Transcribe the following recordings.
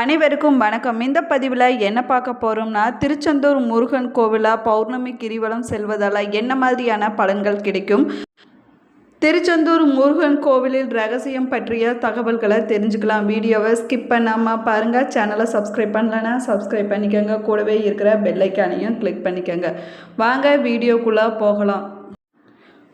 அனைவருக்கும் வணக்கம். இந்த பதிவில் என்ன பார்க்க போகிறோம்னா திருச்செந்தூர் முருகன் கோவிலாக பௌர்ணமி கிரிவலம் செல்வதால் என்ன மாதிரியான பலன்கள் கிடைக்கும்? திருச்செந்தூர் முருகன் கோவிலில் ரகசியம் பற்றிய தகவல்களை தெரிஞ்சுக்கலாம். வீடியோவை ஸ்கிப் பண்ணாமல் பாருங்கள் சேனலை சப்ஸ்கிரைப் பண்ணலன்னா சப்ஸ்கிரைப் பண்ணிக்கோங்க. கூடவே இருக்கிற பெல்லைக்கானையும் கிளிக் பண்ணிக்கோங்க. வாங்க வீடியோக்குள்ளே போகலாம்.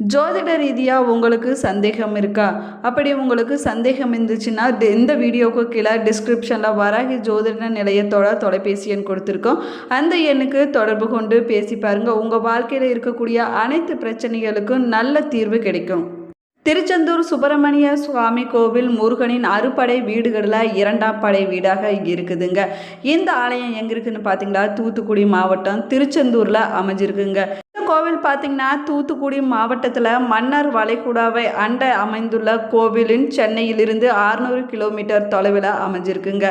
ஜோதிட ரீதியாக உங்களுக்கு சந்தேகம் இருக்கா? அப்படி உங்களுக்கு சந்தேகம் இருந்துச்சுன்னா இந்த வீடியோவுக்கு கீழே டிஸ்கிரிப்ஷனில் வராகி ஜோதிட நிலையத்தோட தொலைபேசி எண் கொடுத்துருக்கோம். அந்த எண்ணுக்கு தொடர்பு கொண்டு பேசி பாருங்கள் உங்கள் வாழ்க்கையில் இருக்கக்கூடிய அனைத்து பிரச்சனைகளுக்கும் நல்ல தீர்வு கிடைக்கும். திருச்செந்தூர் சுப்பிரமணிய சுவாமி கோவில் முருகனின் அறுபடை வீடுகளில் இரண்டாம் படை வீடாக இருக்குதுங்க. இந்த ஆலயம் எங்கே இருக்குதுன்னு பார்த்தீங்களா தூத்துக்குடி மாவட்டம் திருச்செந்தூரில் அமைஞ்சிருக்குங்க. கோவில் பார்த்தீங்கன்னா தூத்துக்குடி மாவட்டத்தில் மன்னர் வளைகுடாவை அண்ட அமைந்துள்ள கோவிலின் சென்னையிலிருந்து 600 கிலோமீட்டர் தொலைவில் அமைஞ்சிருக்குங்க.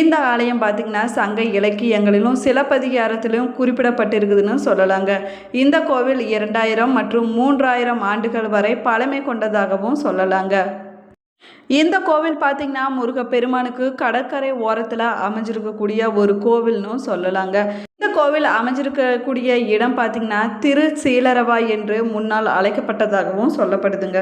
இந்த ஆலயம் பார்த்தீங்கன்னா சங்க இலக்கியங்களிலும் சிலப்பதிகாரத்திலும் குறிப்பிடப்பட்டிருக்குதுன்னு சொல்லலாங்க. இந்த கோவில் இரண்டாயிரம் மற்றும் மூன்றாயிரம் ஆண்டுகள் வரை பழமை கொண்டதாகவும் சொல்லலாங்க. இந்த கோவில் பார்த்தீங்கன்னா முருகப்பெருமானுக்கு கடற்கரை ஓரத்தில் அமைஞ்சிருக்கக்கூடிய ஒரு கோவில்னு சொல்லலாங்க. இந்த கோவில் அமைஞ்சிருக்கக்கூடிய இடம் பார்த்தீங்கன்னா திரு சீலரவா என்று முன்னால் அழைக்கப்பட்டதாகவும் சொல்லப்படுதுங்க.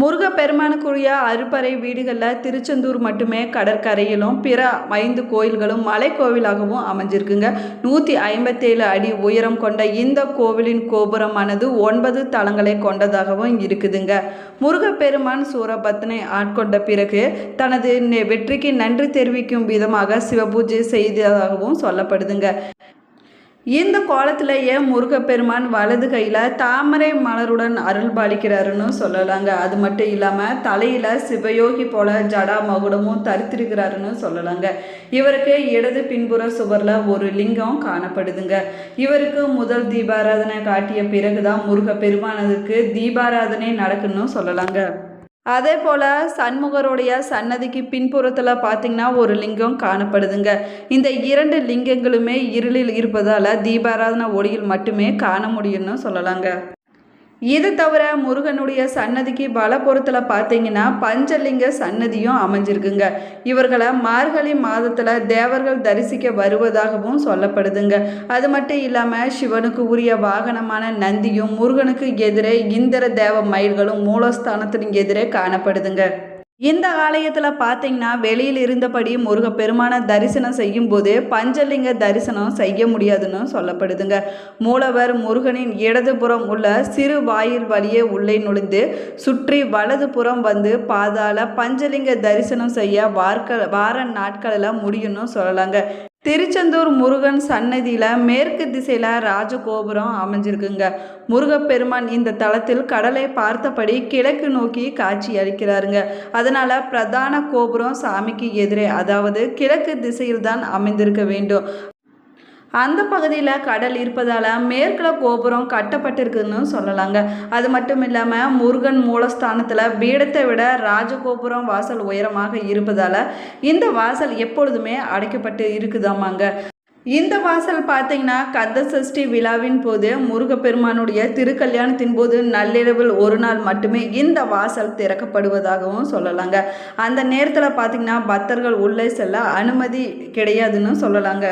முருகப்பெருமானுக்குரிய அறுப்பறை வீடுகளில் திருச்செந்தூர் மட்டுமே கடற்கரையிலும் பிற ஐந்து கோயில்களும் மலைக்கோவிலாகவும் அமைஞ்சிருக்குங்க. நூற்றி ஐம்பத்தேழு அடி உயரம் கொண்ட இந்த கோவிலின் கோபுரமானது ஒன்பது தளங்களை கொண்டதாகவும் இருக்குதுங்க. முருகப்பெருமான் சூரபத்னை ஆட்கொண்ட பிறகு தனது வெற்றிக்கு நன்றி தெரிவிக்கும் விதமாக சிவபூஜை செய்ததாகவும் சொல்லப்படுதுங்க. இந்த கோலத்திலேயே முருகப்பெருமான் வலது கையில் தாமரை மலருடன் அருள் பாலிக்கிறாருன்னு சொல்லலாங்க. அது மட்டும் இல்லாமல் தலையில் சிவயோகி போல ஜடா மகுடமும் தரித்திருக்கிறாருன்னு சொல்லலாங்க. இவருக்கு இடது பின்புற சுவரில் ஒரு லிங்கம் காணப்படுதுங்க. இவருக்கு முதல் தீபாராதனை காட்டிய பிறகுதான் முருகப்பெருமானதுக்கு தீபாராதனை நடக்குன்னு சொல்லலாங்க. அதே போல் சண்முகருடைய சன்னதிக்கு பின்புறத்தில் பார்த்தீங்கன்னா ஒரு லிங்கம் காணப்படுதுங்க. இந்த இரண்டு லிங்கங்களுமே இருளில் இருப்பதால் தீபாராதன ஒளியில் மட்டுமே காண முடியும்னு சொல்லலாங்க. இது தவிர முருகனுடைய சன்னதிக்கு வலப்புறத்தில் பார்த்தீங்கன்னா பஞ்சலிங்க சன்னதியும் அமைஞ்சிருக்குங்க. இவர்களை மார்கழி மாதத்தில் தேவர்கள் தரிசிக்க வருவதாகவும் சொல்லப்படுதுங்க. அது மட்டும் இல்லாமல் சிவனுக்கு உரிய வாகனமான நந்தியும் முருகனுக்கு எதிரே இந்திர தேவ மயில்களும் மூலஸ்தானத்தின் எதிரே காணப்படுதுங்க. இந்த ஆலயத்தில் பார்த்தீங்கன்னா வெளியில் இருந்தபடி முருகப்பெருமான தரிசனம் செய்யும்போது பஞ்சலிங்க தரிசனம் செய்ய முடியாதுன்னு சொல்லப்படுதுங்க. மூலவர் முருகனின் இடதுபுறம் உள்ள சிறு வாயில் வழியே உள்ளே நுழைந்து சுற்றி வலதுபுறம் வந்து பாதாள பஞ்சலிங்க தரிசனம் செய்ய வார்க்க வார நாட்களில் முடியும்னு சொல்லலாங்க. திருச்செந்தூர் முருகன் சன்னதியில் மேற்கு திசையில் ராஜகோபுரம் அமைஞ்சிருக்குங்க. முருகப்பெருமான் இந்த தளத்தில் கடலை பார்த்தபடி கிழக்கு நோக்கி காட்சி அளிக்கிறாருங்க. அதனால் பிரதான கோபுரம் சாமிக்கு எதிரே அதாவது கிழக்கு திசையில் தான் அமைந்திருக்க வேண்டும். அந்த பகுதியில் கடல் இருப்பதால் மேற்கில் கோபுரம் கட்டப்பட்டிருக்குன்னு சொல்லலாங்க. அது மட்டும் இல்லாமல் முருகன் மூலஸ்தானத்தில் பீடத்தை விட ராஜகோபுரம் வாசல் உயரமாக இருப்பதால் இந்த வாசல் எப்பொழுதுமே அடைக்கப்பட்டு இருக்குதாமாங்க. இந்த வாசல் பார்த்தீங்கன்னா கந்த சஷ்டி விழாவின் போது முருகப்பெருமானுடைய திருக்கல்யாணத்தின் போது நள்ளிரவில் ஒரு நாள் மட்டுமே இந்த வாசல் திறக்கப்படுவதாகவும் சொல்லலாங்க. அந்த நேரத்தில் பார்த்தீங்கன்னா பக்தர்கள் உள்ளே செல்ல அனுமதி கிடையாதுன்னு சொல்லலாங்க.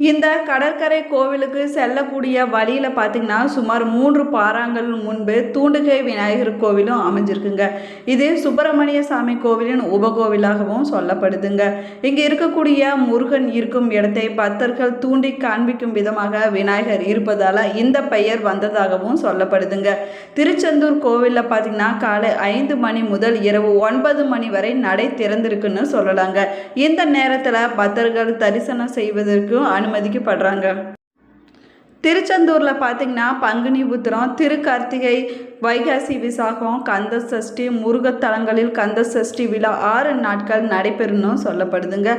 இந்த கடற்கரை கோவிலுக்கு செல்லக்கூடிய வழியில் பார்த்தீங்கன்னா சுமார் மூன்று பாறாங்கள் முன்பு தூண்டுகை விநாயகர் கோவிலும் அமைஞ்சிருக்குங்க. இது சுப்பிரமணிய சாமி கோவிலின் உபகோவிலாகவும் சொல்லப்படுதுங்க. இங்கே இருக்கக்கூடிய முருகன் இருக்கும் இடத்தை பக்தர்கள் தூண்டி காண்பிக்கும் விதமாக விநாயகர் இருப்பதால் இந்த பெயர் வந்ததாகவும் சொல்லப்படுதுங்க. திருச்செந்தூர் கோவிலில் பார்த்தீங்கன்னா காலை ஐந்து மணி முதல் இரவு ஒன்பது மணி வரை நடை திறந்திருக்குன்னு சொல்லலாங்க. இந்த நேரத்தில் பக்தர்கள் தரிசனம் செய்வதற்கும் அனுமதிக்கப்படுறாங்க. திருச்செந்தூரில் பார்த்தீங்கன்னா பங்குனி உத்திரம் திருக்கார்த்திகை வைகாசி விசாகம் கந்த சஷ்டி முருகத்தலங்களில் கந்த சஷ்டி விழா ஆறு நாட்கள் நடைபெறணும் சொல்லப்படுதுங்க.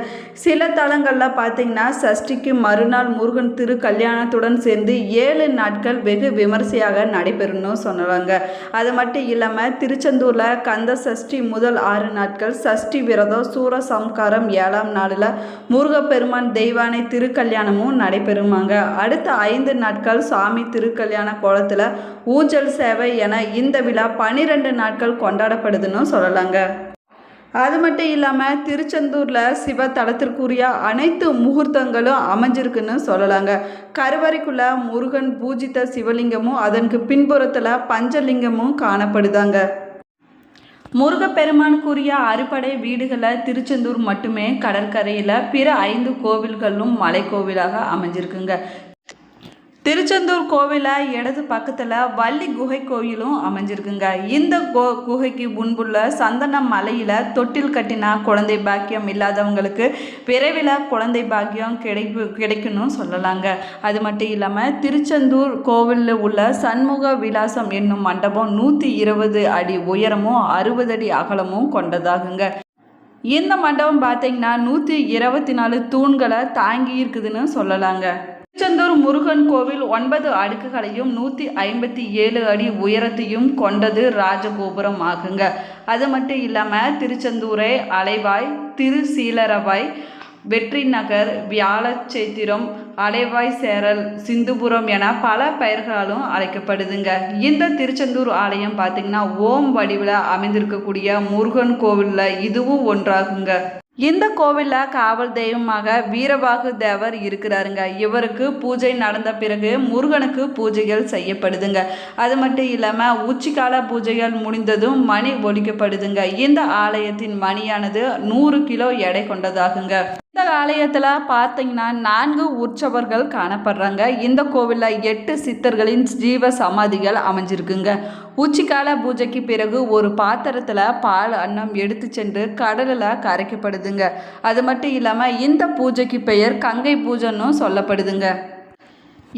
சில தலங்களில் பார்த்தீங்கன்னா சஷ்டிக்கு மறுநாள் முருகன் திரு கல்யாணத்துடன் சேர்ந்து ஏழு நாட்கள் வெகு விமர்சையாக நடைபெறணும் சொன்னாங்க அது மட்டும் இல்லாமல் திருச்செந்தூரில் கந்த சஷ்டி முதல் ஆறு நாட்கள் சஷ்டி விரதம் சூரசம்காரம் ஏழாம் நாளில் முருகப்பெருமான் தெய்வானை திருக்கல்யாணமும் நடைபெறுமாங்க. அடுத்த ஐந்து நாட்கள் சாமி திருக்கல்யாண கோலத்தில் ஊஞ்சல் சேவை என இந்த விழா பனிரெண்டு நாட்கள் கொண்டாடப்படுதுன்னு சொல்லலாங்க. அது மட்டும் இல்லாமல் திருச்செந்தூரில் சிவ தலத்திற்குரிய அனைத்து முகூர்த்தங்களும் அமைஞ்சிருக்குன்னு சொல்லலாங்க. கருவறைக்குள்ள முருகன் பூஜித்த சிவலிங்கமும் அதற்கு பின்புறத்தில் பஞ்சலிங்கமும் காணப்படுதாங்க. முருகப்பெருமானுக்குரிய அறுபடை வீடுகளில் திருச்செந்தூர் மட்டுமே கடற்கரையில் பிற ஐந்து கோவில்களும் மலைக்கோவிலாக அமைஞ்சிருக்குங்க. திருச்செந்தூர் கோவிலில் இடது பக்கத்தில் வள்ளி குகை கோயிலும் அமைஞ்சிருக்குங்க. இந்த கோ குகைக்கு முன்புள்ள சந்தன மலையில் தொட்டில் கட்டினா குழந்தை பாக்கியம் இல்லாதவங்களுக்கு விரைவில் குழந்தை பாக்கியம் கிடைப்பு கிடைக்கணும்னு சொல்லலாங்க. அது மட்டும் இல்லாமல் திருச்செந்தூர் கோவிலில் உள்ள சண்முக விலாசம் என்னும் மண்டபம் நூற்றி இருபது அடி உயரமும் அறுபது அடி அகலமும் கொண்டதாகுங்க. இந்த மண்டபம் பார்த்தீங்கன்னா நூற்றி இருபத்தி நாலு தூண்களை தாங்கி இருக்குதுன்னு சொல்லலாங்க. திருச்செந்தூர் முருகன் கோவில் ஒன்பது அடுக்குகளையும் நூற்றி ஐம்பத்தி ஏழு அடி உயரத்தையும் கொண்டது ராஜகோபுரம் ஆகுங்க. அது மட்டும் இல்லாமல் திருச்செந்தூரை அலைவாய் திருசீலரவாய் வெற்றி நகர் வியாழச்சேத்திரம் அலைவாய் சேரல் சிந்துபுரம் என பல பெயர்களாலும் அழைக்கப்படுதுங்க. இந்த திருச்செந்தூர் ஆலயம் பார்த்திங்கன்னா ஓம் வடிவில் அமைந்திருக்கக்கூடிய முருகன் கோவிலில் இதுவும் ஒன்றாகுங்க. இந்த கோவிலில் காவல் தெய்வமாக வீரபாகு தேவர் இருக்கிறாருங்க. இவருக்கு பூஜை நடந்த பிறகு முருகனுக்கு பூஜைகள் செய்யப்படுதுங்க. அது மட்டும் இல்லாமல் உச்சிக்கால பூஜைகள் முடிந்ததும் மணி ஒலிக்கப்படுதுங்க. இந்த ஆலயத்தின் மணியானது நூறு கிலோ எடை கொண்டதாகுங்க. இந்த ஆலயத்தில் பார்த்தீங்கன்னா நான்கு உற்சவர்கள் காணப்படுறாங்க. இந்த கோவிலில் எட்டு சித்தர்களின் ஜீவ சமாதிகள் அமைஞ்சிருக்குங்க. உச்சிக்கால பூஜைக்கு பிறகு ஒரு பாத்திரத்தில் பால் அன்னம் எடுத்து சென்று கடலில் கரைக்கப்படுதுங்க. அது மட்டும் இல்லாமல் இந்த பூஜைக்கு பெயர் கங்கை பூஜைன்னு சொல்லப்படுதுங்க.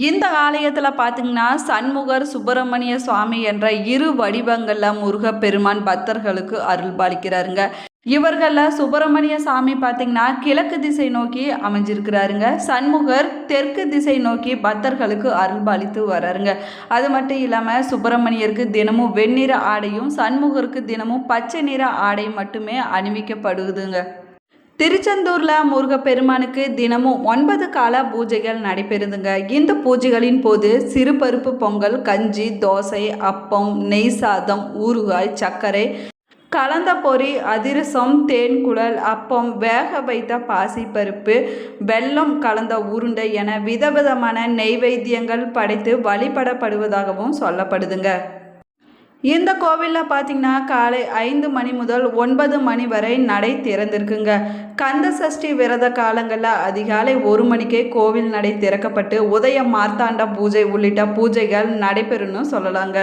இந்த ஆலயத்தில் பார்த்தீங்கன்னா சண்முகர் சுப்பிரமணிய சுவாமி என்ற இரு வடிவங்களில் முருகப்பெருமான் பக்தர்களுக்கு அருள் பாலிக்கிறாருங்க இவர்களில் சுப்பிரமணிய சாமி பார்த்தீங்கன்னா கிழக்கு திசை நோக்கி அமைஞ்சிருக்கிறாருங்க. சண்முகர் தெற்கு திசை நோக்கி பக்தர்களுக்கு அருள்பாலித்து வராருங்க. அது மட்டும் இல்லாமல் சுப்பிரமணியருக்கு தினமும் வெண்ணிற ஆடையும் சண்முகருக்கு தினமும் பச்சை நிற ஆடை மட்டுமே அணிவிக்கப்படுதுங்க. திருச்செந்தூரில் முருகப்பெருமானுக்கு தினமும் ஒன்பது கால பூஜைகள் நடைபெறுதுங்க. இந்த பூஜைகளின் போது சிறுபருப்பு பொங்கல் கஞ்சி தோசை அப்பம் நெய் சாதம் ஊறுகாய் சர்க்கரை கலந்த பொறி அதிரசம் தேன் குழல் அப்பம் வேக வைத்த பாசிப்பருப்பு வெல்லம் கலந்த உருண்டை என விதவிதமான நெய்வேத்தியங்கள் படைத்து வழிபடப்படுவதாகவும் சொல்லப்படுதுங்க. இந்த கோவிலில் பார்த்தீங்கன்னா காலை ஐந்து மணி முதல் ஒன்பது மணி வரை நடை திறந்திருக்குங்க. கந்த சஷ்டி விரத காலங்களில் அதிகாலை ஒரு மணிக்கே கோவில் நடை திறக்கப்பட்டு உதய மார்த்தாண்ட பூஜை உள்ளிட்ட பூஜைகள் நடைபெறும்னு சொல்லலாங்க.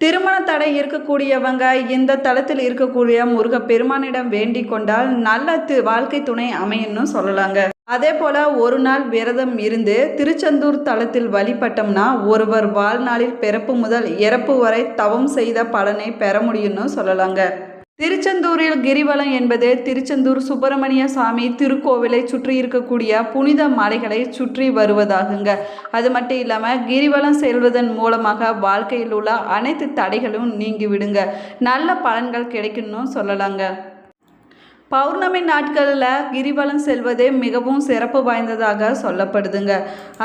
திருமண தடை இருக்கக்கூடியவங்க இந்த தளத்தில் இருக்கக்கூடிய முருக பெருமானிடம் வேண்டி கொண்டால் நல்ல வாழ்க்கை துணை அமையும்னு சொல்லலாங்க. அதே போல ஒரு நாள் விரதம் இருந்து திருச்செந்தூர் தலத்தில் வழிபட்டோம்னா ஒருவர் வாழ்நாளில் பிறப்பு முதல் இறப்பு வரை தவம் செய்த பலனை பெற முடியும்னு சொல்லலாங்க. திருச்செந்தூரில் கிரிவலம் என்பது திருச்செந்தூர் சுப்பிரமணிய சுவாமி திருக்கோவிலை சுற்றி இருக்கக்கூடிய புனித மலைகளை சுற்றி வருவதாகுங்க. அது மட்டும் இல்லாமல் கிரிவலம் செல்வதன் மூலமாக வாழ்க்கையில் உள்ள அனைத்து தடைகளும் நீங்கிவிடுங்க நல்ல பலன்கள் கிடைக்கணும்னு சொல்லலாங்க. பௌர்ணமி நாட்களில் கிரிவலம் செல்வதே மிகவும் சிறப்பு வாய்ந்ததாக சொல்லப்படுதுங்க.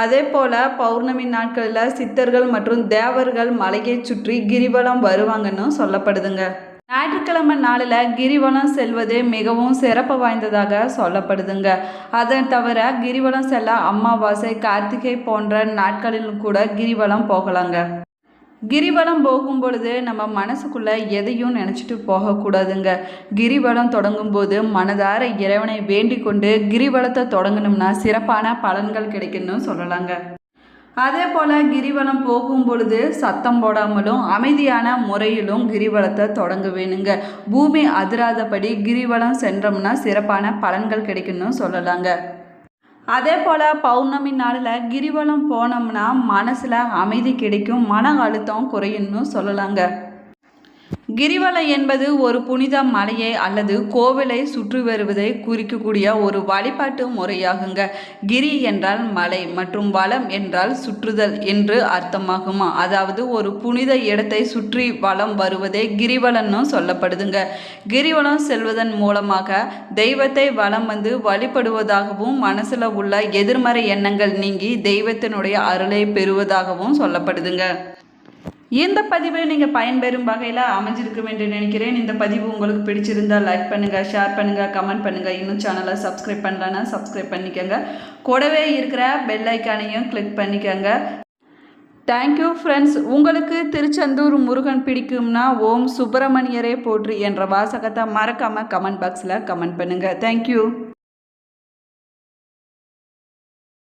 அதே போல் பௌர்ணமி நாட்களில் சித்தர்கள் மற்றும் தேவர்கள் மலையை சுற்றி கிரிவலம் வருவாங்கன்னு சொல்லப்படுதுங்க. ஞாயிற்றுக்கிழமை நாளில் கிரிவலம் செல்வது மிகவும் சிறப்பு வாய்ந்ததாக சொல்லப்படுதுங்க. அதை தவிர கிரிவலம் செல்ல அமாவாசை கார்த்திகை போன்ற நாட்களிலும் கூட கிரிவலம் போகலாங்க. கிரிவலம் போகும் பொழுது நம்ம மனசுக்குள்ளே எதையும் நினச்சிட்டு போகக்கூடாதுங்க. கிரிவலம் தொடங்கும் போது மனதார இறைவனை வேண்டிக் கொண்டு கிரிவலத்தை தொடங்கணும்னா சிறப்பான பலன்கள் கிடைக்குன்னு சொல்லலாங்க. அதே போல் கிரிவலம் போகும் பொழுது சத்தம் போடாமலும் அமைதியான முறையிலும் கிரிவலத்தை தொடங்க வேணுங்க பூமி அதிராதபடி கிரிவலம் சென்றோம்னா சிறப்பான பலன்கள் கிடைக்குன்னு சொல்லலாங்க. அதே போல் பௌர்ணமி நாளில் கிரிவலம் போனோம்னா மனசில் அமைதி கிடைக்கும் மன அழுத்தம் குறையும்னு சொல்லலாங்க. கிரிவலம் என்பது ஒரு புனித மலையை அல்லது கோவிலை சுற்றி வருவதை குறிக்கக்கூடிய ஒரு வழிபாட்டு முறையாகுங்க. கிரி என்றால் மலை மற்றும் வளம் என்றால் சுற்றுதல் என்று அர்த்தமாகுமா? அதாவது ஒரு புனித இடத்தை சுற்றி வளம் வருவதே கிரிவலம்னு சொல்லப்படுதுங்க. கிரிவலம் செல்வதன் மூலமாக தெய்வத்தை வளம் வந்து வழிபடுவதாகவும் மனசில் உள்ள எதிர்மறை எண்ணங்கள் நீங்கி தெய்வத்தினுடைய அருளை பெறுவதாகவும் சொல்லப்படுதுங்க. இந்த பதிவு நீங்கள் பயன்பெறும் வகையில் அமைஞ்சிருக்கும் என்று நினைக்கிறேன். இந்த பதிவு உங்களுக்கு பிடிச்சிருந்தால் லைக் பண்ணுங்கள் ஷேர் பண்ணுங்கள் கமெண்ட் பண்ணுங்கள் இன்னும் சேனலை சப்ஸ்கிரைப் பண்ணலன்னா சப்ஸ்கிரைப் பண்ணிக்கோங்க. கூடவே இருக்கிற பெல் ஐக்கானையும் கிளிக் பண்ணிக்கோங்க. தேங்க்யூ ஃப்ரெண்ட்ஸ் உங்களுக்கு திருச்செந்தூர் முருகன் பிடிக்கும்னா ஓம் சுப்பிரமணியரே போற்றி என்ற வாசகத்தை மறக்காமல் கமெண்ட் பாக்ஸில் கமெண்ட் பண்ணுங்கள் தேங்க்யூ